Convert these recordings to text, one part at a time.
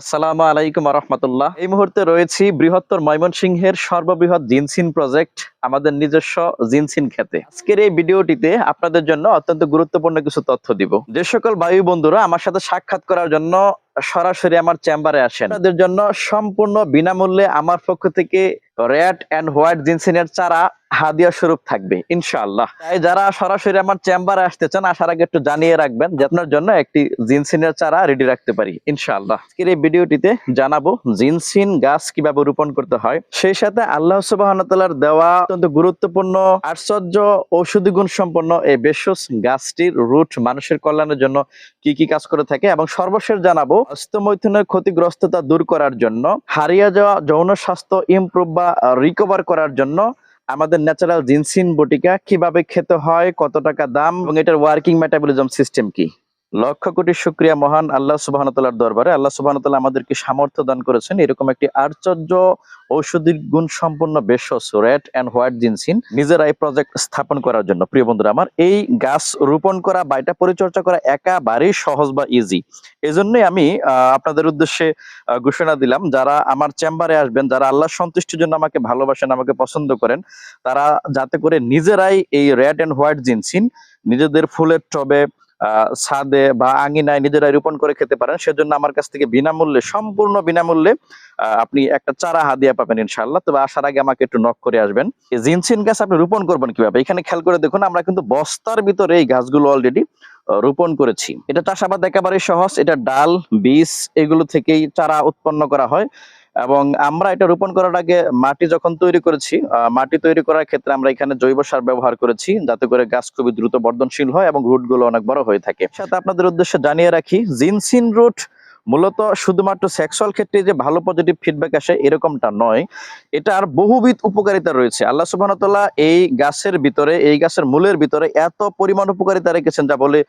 আসসালামু আলাইকুম রহমতুল্লাহ এই মুহূর্তে রয়েছি বৃহত্তর ময়মনসিংহের সর্ববৃহৎ জিনসিন প্রজেক্ট, আমাদের নিজস্ব জিনসিন খেতে। আজকের এই ভিডিওটিতে আপনাদের জন্য অত্যন্ত গুরুত্বপূর্ণ কিছু তথ্য দিব। যে সকল বায়ু বন্ধুরা আমার সাথে সাক্ষাৎ করার জন্য সরাসরি আমার চেম্বারে আসেন। তাদের জন্য সম্পূর্ণ বিনামূল্যে আমার পক্ষ থেকে রেড অ্যান্ড হোয়াইট জিনসিনের চারা হাদিয়া স্বরূপ থাকবে, ইনশাআল্লাহ। তাই যারা সরাসরি আমার চেম্বারে আসতে চান, আসার আগে একটু জানিয়ে রাখবেন যে আপনার জন্য একটি জিনসিনের চারা রেডি রাখতে পারি, ইনশাআল্লাহ। আজকের এই ভিডিওটিতে জানাব জিনসিন গাছ কীভাবে রোপণ করতে হয়। সেই সাথে আল্লাহ সুবাহর দেওয়া অত্যন্ত গুরুত্বপূর্ণ, আশ্চর্য ঔষধি গুণ সম্পন্ন এই বেশস গাছটির রুট মানুষের কল্যাণের জন্য কি কি কাজ করে থাকে এবং সর্বশেষ জানাব হস্তমৈথুনের ক্ষতিগ্রস্ততা দূর করার জন্য, হারিয়ে যাওয়া যৌন স্বাস্থ্য ইমপ্রুভ বা রিকভার করার জন্য আমাদের ন্যাচারাল জিনসিন বটিকা কীভাবে খেতে হয়, কত টাকা দাম এবং এটার ওয়ার্কিং মেটাবলিজম সিস্টেম কি? লক্ষ কোটি শুক্রিয়া মহান আল্লাহ সুবাহতাল্লাহর দরবারে। আল্লাহ সুবাহতাল্লাহ আমাদেরকে সামর্থ্য দান করেছেন। এরকম একটি আশ্চর্য ঔষধি গুণ সম্পন্ন বেশস রেড অ্যান্ড হোয়াইট জিনসিন নিজেরা এই প্রজেক্ট স্থাপন করার জন্য। প্রিয় বন্ধুরা, আমার এই গাছ রোপণ করা বা এটা পরিচর্যা করা একেবারেই সহজ বা ইজি এজন্যই আমি আপনাদের উদ্দেশ্যে ঘোষণা দিলাম, যারা আমার চেম্বারে আসবেন, যারা আল্লাহ সন্তুষ্টির জন্য আমাকে ভালোবাসেন, আমাকে পছন্দ করেন, তারা যাতে করে নিজেরাই এই রেড অ্যান্ড হোয়াইট জিনসিন নিজেদের ফুলের টবে ছাদে বা আঙিনায় নিজেরাই রোপণ করে খেতে পারেন। সেজন্য আমার কাছ থেকে বিনামূল্যে, সম্পূর্ণ বিনামূল্যে আপনি একটা চারা হাদিয়া পাবেন ইনশাল্লাহ তবে আসার আগে আমাকে একটু নক করে আসবেন। জিনসিন গাছ আপনি রোপণ করবেন কীভাবে? এখানে খেয়াল করে দেখুন, আমরা কিন্তু বস্তার ভিতরে এই গাছগুলো অলরেডি রোপণ করেছি। এটা চাষাবাদ একেবারে সহজ। এটা ডাল, বীজ, এগুলো থেকেই চারা উৎপন্ন করা হয়। এবং আমরা এটা রোপণ করার আগে মাটি যখন তৈরি করেছি মাটি তৈরি করার ক্ষেত্রে আমরা এখানে জৈব সার ব্যবহার করেছি যাতে করে গাছ খুবই দ্রুত বর্ধনশীল হয় এবং রুটগুলো অনেক বড় হয়ে থাকে। সাথে আপনাদের উদ্দেশ্যে জানিয়ে রাখি, জিনসিন রুট মূলত শুধুমাত্র সেক্সুয়াল ক্ষেত্রে যে ভালো পজিটিভ ফিডব্যাক আসে এরকমটা নয় এটার বহুবিধ উপকারিতা রয়েছে। আল্লাহ সুবাহতাল্লাহ এই গাছের ভিতরে, এই গাছের মূলের ভিতরে এত পরিমাণ উপকারিতা রেখেছেন যা বলে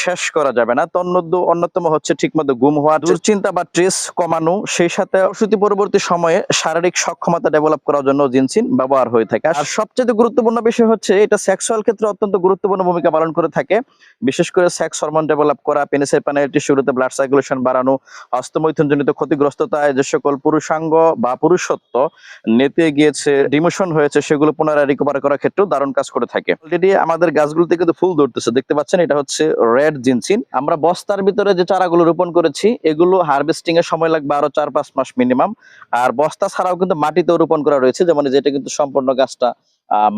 শেষ করা যাবে না। তন্মধ্য অন্যতম হচ্ছে ঠিকমতো গুম হওয়া, দুশ্চিন্তা বা ট্রেস কমানো, সেই সাথে প্রসূতি পরবর্তী সময়ে শারীরিক সক্ষমতা ডেভেলপ করার জন্য জিনসিন ব্যবহার হয়ে থাকে। আর সবচেয়ে গুরুত্বপূর্ণ বিষয় হচ্ছে এটা সেক্সুয়াল ক্ষেত্রে অত্যন্ত গুরুত্বপূর্ণ ভূমিকা পালন করে থাকে। বিশেষ করে সেক্স হরমোন ডেভেলপ করা পেনিসের প্যানালিটি শুরুতে ব্লাড সার্কুলেশন বাড়ানো হস্তমৈথুনজনিত ক্ষতিগ্রস্ততায় যে সকল পুরুষাঙ্গ বা পুরুষত্ব নেতে গিয়েছে, ডিমোশন হয়েছে, সেগুলো পুনরায় রিকভার করার ক্ষেত্রেও দারুণ কাজ করে থাকে। অলরেডি আমাদের গাছগুলোতে কিন্তু ফুল ধরতেছে। দেখতে পাচ্ছেন, এটা হচ্ছে রেড জিনসিন। আমরা বস্তার ভিতরে যে চারাগুলো রোপণ করেছি, এগুলো হারভেস্টিং এর সময় লাগবে আরও চার পাঁচ মাস মিনিমাম আর বস্তা ছাড়াও কিন্তু মাটিতেও রোপণ করা রয়েছে, যেমন যেটা কিন্তু সম্পূর্ণ গাছটা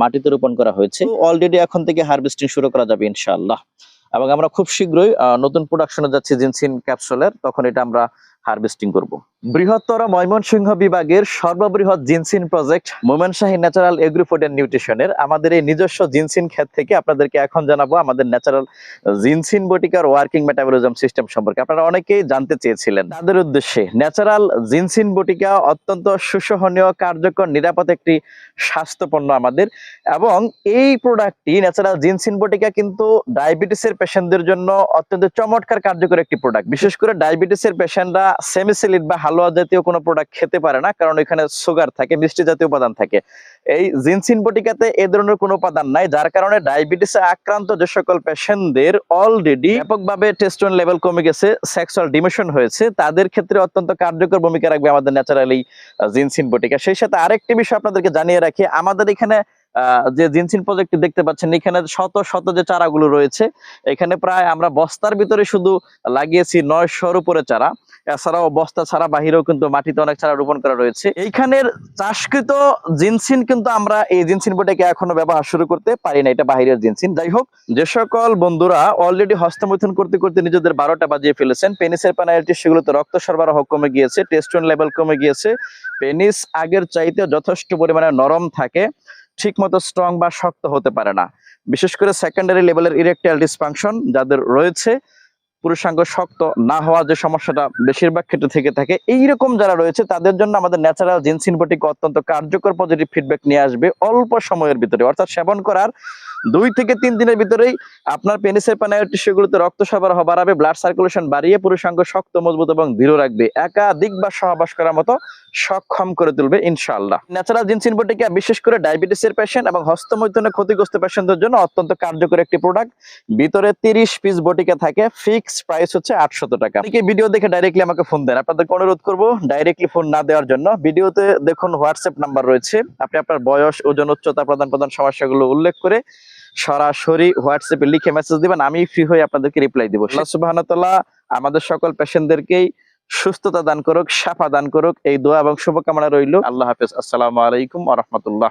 মাটিতে রোপণ করা হয়েছে। অলরেডি এখন থেকে হারভেস্টিং শুরু করা যাবে ইনশাআল্লাহ। এবং আমরা খুব শীঘ্রই নতুন প্রোডাকশনে যাচ্ছি জিনসিন ক্যাপসুলের তখন এটা আমরা হারভেস্টিং করব। বৃহত্তর ময়মনসিংহ বিভাগের সর্ববৃহৎ ginseng project Momenshahi natural agri food and নিউট্রিশনের আমাদের এই নিজস্ব জিনসিন ক্ষেত থেকে আপনাদেরকে এখন জানাব আমাদের ন্যাচারাল জিনসিন বটিকার ওয়ার্কিং মেটাবলিজম সিস্টেম সম্পর্কে। আপনারা অনেকেই জানতে চেয়েছিলেন। তাদের উদ্দেশ্যে ন্যাচারাল জিনসিন বটিকা অত্যন্ত সুসহনীয়, কার্যকর, নিরাপদ একটি স্বাস্থ্যপণ্য আমাদের এবং এই প্রোডাক্টটি ন্যাচারাল জিনসিন বটিকা কিন্তু ডায়াবেটিসের পেশেন্টদের জন্য অত্যন্ত চমৎকার, কার্যকর একটি প্রোডাক্ট। বিশেষ করে ডায়াবেটিসের পেশেন্টরা সেমিসিলিড বা হালুয়া জাতীয় কোনো প্রোডাক্ট খেতে পারে না, কারণ এখানে সুগার থাকে, মিষ্টি জাতীয় উপাদান থাকে। এই জিনসিন বটিকাতে এ ধরনের কোনো উপাদান নাই, যার কারণে ডায়াবেটিসে আক্রান্ত যে সকল পেশেন্টদের অলরেডি ব্যাপকভাবে টেস্টোন লেভেল কমে গেছে সেক্সুয়াল ডিমিশন হয়েছে, তাদের ক্ষেত্রে অত্যন্ত কার্যকর ভূমিকা রাখবে আমাদের ন্যাচারালি জিনসিন বটিকা। সেই সাথে আরেকটি বিষয় আপনাদেরকে জানিয়ে রাখি, আমাদের এখানে যে জিনসিন প্রজেক্ট দেখতে পাচ্ছেন, এখানে শত শত যে চারাগুলো রয়েছে, এখানে প্রায় আমরা বস্তার ভিতরে শুধু লাগিয়েছি নয়শোর উপরে চারা। এছাড়াও বস্তা ছাড়া বাহিরেও কিন্তু মাটিতে অনেক চারা রোপণ করা রয়েছে। এইখানের চাষকৃত জিনসিন কিন্তু আমরা এই জিনসিন বটিকে এখনও ব্যবহার শুরু করতে পারি না, এটা বাহিরের জিনসিন। যাই হোক, যে সকল বন্ধুরা অলরেডি হস্তমৈথুন করতে করতে নিজেদের বারোটা বাজিয়ে ফেলেছেন, পেনিসের প্যানালিটি সেগুলোতে রক্ত সরবরাহ কমে গিয়েছে টেস্টোন লেভেল কমে গিয়েছে। পেনিস আগের চাইতে যথেষ্ট পরিমাণে নরম থাকে। ঠিক মতো স্ট্রং বা শক্ত হতে পারে না। বিশেষ করে সেকেন্ডারি লেভেলের ইরেকটাইল ডিসফাংশন যাদের রয়েছে, পুরুষাঙ্গ শক্ত না হওয়া যে সমস্যাটা বেশিরভাগ ক্ষেত্রে থেকে থাকে, এইরকম যারা রয়েছে, তাদের জন্য আমাদের ন্যাচারাল বটিকা অত্যন্ত কার্যকর পজিটিভ ফিডব্যাক নিয়ে আসবে অল্প সময়ের ভিতরে। অর্থাৎ সেবন করার দুই থেকে তিন দিনের ভিতরেই আপনার পেনিসের পানায় টিস্যুগুলোতে রক্ত সরবরাহ বাড়াবে ব্লাড সার্কুলেশন বাড়িয়ে পুরুষাঙ্গ শক্ত, মজবুত এবং দৃঢ় রাখবে। একাধিক বা সহবাস করার মতো সক্ষম করে তুলবে, ইনশাআল্লাহ। ন্যাচারাল জিনসিন বটিকা বিশেষ করে ডায়াবেটিসের পেশেন্ট এবং হস্তমৈথুনে ক্ষতিগ্রস্ত পেশেন্টদের জন্য অত্যন্ত কার্যকর একটি প্রোডাক্ট ভিতরে তিরিশ পিস বটিকা থাকে ফিক্স প্রাইস হচ্ছে আটশত টাকা। অনেকে ভিডিও দেখে ডাইরেক্টলি আমাকে ফোন দেন? আপনাদেরকে অনুরোধ করব ডাইরেক্টলি ফোন না দেওয়ার জন্য। ভিডিওতে দেখুন হোয়াটসঅ্যাপ নাম্বার রয়েছে। আপনি আপনার বয়স, ওজন, উচ্চতা, প্রধান প্রধান সমস্যাগুলো উল্লেখ করে সরাসরি হোয়াটসঅ্যাপে লিখে মেসেজ দিবেন, আমি ফ্রি হয়ে আপনাদেরকে রিপ্লাই দিব। আল্লাহ তাআলা আমাদের সকল পেশেন্টদেরকেই সুস্থতা দান করুক সাফা দান করুক। এই দোয়া এবং শুভকামনা রইল। আল্লাহ হাফিজ। আসসালামু আলাইকুম আহমতুল্লাহ